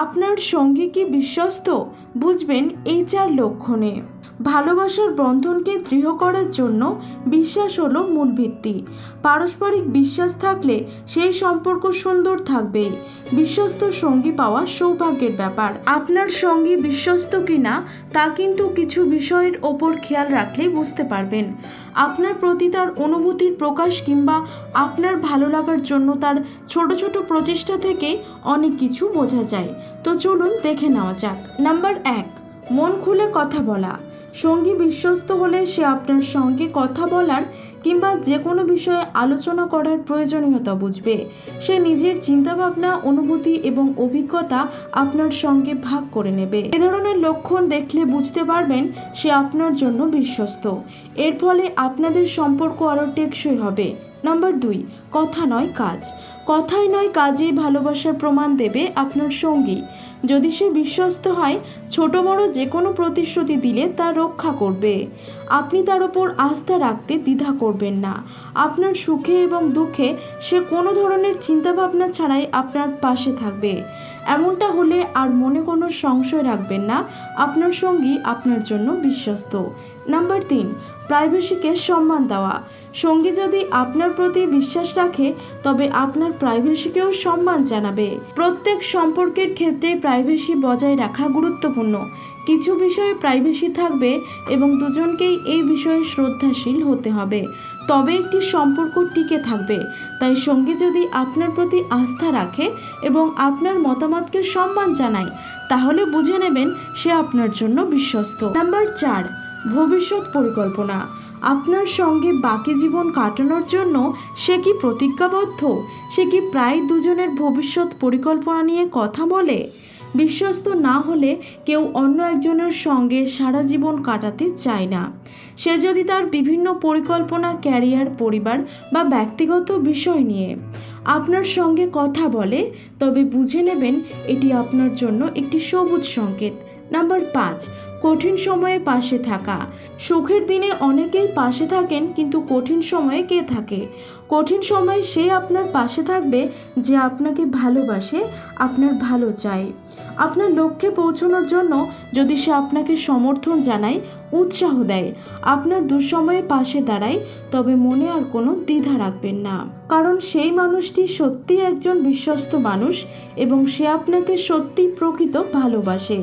আপনার সঙ্গী কি বিশ্বস্ত? বুঝবেন এই চার লক্ষণে। ভালোবাসার বন্ধনকে দৃঢ় করার জন্য বিশ্বাস হলো মূল ভিত্তি। পারস্পরিক বিশ্বাস থাকলে সেই সম্পর্ক সুন্দর থাকবে বিশ্বস্ত সঙ্গী পাওয়া সৌভাগ্যের ব্যাপার। আপনার সঙ্গী বিশ্বস্ত কিনা, তা কিন্তু কিছু বিষয়ের ওপর খেয়াল রাখলেই বুঝতে পারবেন। আপনার প্রতি তার অনুভূতির প্রকাশ কিংবা আপনার ভালো লাগার জন্য তার ছোট ছোট প্রচেষ্টা থেকে অনেক কিছু বোঝা যায়। তো চলুন দেখে নেওয়া যাক। নাম্বার এক, মন খুলে কথা বলা। সঙ্গী বিশ্বস্ত হলে সে আপনার সঙ্গে কথা বলার কিংবা যে কোনো বিষয়ে আলোচনা করার প্রয়োজনীয়তা বুঝবে। সে নিজের চিন্তাভাবনা, অনুভূতি এবং অভিজ্ঞতা আপনার সঙ্গে ভাগ করে নেবে। এ ধরনের লক্ষণ দেখলে বুঝতে পারবেন সে আপনার জন্য বিশ্বস্ত। এর ফলে আপনাদের সম্পর্ক আরও টেকসই হবে। নাম্বার দুই, কথা নয় কাজ। কথাই নয়, কাজেই ভালোবাসার প্রমাণ দেবে আপনার সঙ্গী। যদি সে বিশ্বস্ত হয়, ছোট বড় যে কোনো প্রতিশ্রুতি দিলে তা রক্ষা করবে। আপনি তার ওপর আস্থা রাখতে দ্বিধা করবেন না। আপনার সুখে এবং দুঃখে সে কোনো ধরনের চিন্তাভাবনা ছাড়াই আপনার পাশে থাকবে। এমনটা হলে আর মনে কোনো সংশয় রাখবেন না, আপনার সঙ্গী আপনার জন্য বিশ্বস্ত। নাম্বার তিন, প্রাইভেসিকে সম্মান দেওয়া। সঙ্গী যদি আপনার প্রতি বিশ্বাস রাখে, তবে আপনার প্রাইভেসিকেও সম্মান জানাবে। প্রত্যেক সম্পর্কের ক্ষেত্রে প্রাইভেসি বজায় রাখা গুরুত্বপূর্ণ। কিছু বিষয়ে প্রাইভেসি থাকবে এবং দুজনকেই এই বিষয়ে শ্রদ্ধাশীল হতে হবে। তবে একটি সম্পর্ক টিকে থাকবে। তাই সঙ্গী যদি আপনার প্রতি আস্থা রাখে এবং আপনার মতামতকে সম্মান জানায়, তাহলে বুঝে নেবেন সে আপনার জন্য বিশ্বস্ত। নাম্বার চার, ভবিষ্যৎ পরিকল্পনা। আপনার সঙ্গে বাকি জীবন কাটানোর জন্য সে কি প্রতিজ্ঞাবদ্ধ? সে কি প্রায় দুজনের ভবিষ্যৎ পরিকল্পনা নিয়ে কথা বলে? বিশ্বস্ত না হলে কেউ অন্য একজনের সঙ্গে সারা জীবন কাটাতে চায় না। সে যদি তার বিভিন্ন পরিকল্পনা, ক্যারিয়ার, পরিবার বা ব্যক্তিগত বিষয় নিয়ে আপনার সঙ্গে কথা বলে, তবে বুঝে নেবেন এটি আপনার জন্য একটি সবুজ সংকেত। নাম্বার পাঁচ কঠিন সময়ে পাশে থাকা। সুখের দিনে অনেকেই পাশে থাকেন, কিন্তু কঠিন সময়ে কে থাকে? কঠিন সময়ে সে আপনার পাশে থাকবে যে আপনাকে ভালোবাসে, আপনার ভালো চায়। আপনার লক্ষ্যে পৌঁছানোর জন্য যদি সে আপনাকে সমর্থন জানায়, উৎসাহ দেয়, আপনার দুঃসময়ে পাশে দাঁড়ায়, তবে মনে আর কোনো দ্বিধা রাখবেন না। কারণ সেই মানুষটি সত্যি একজন বিশ্বস্ত মানুষ এবং সে আপনাকে সত্যি প্রকৃত ভালোবাসে।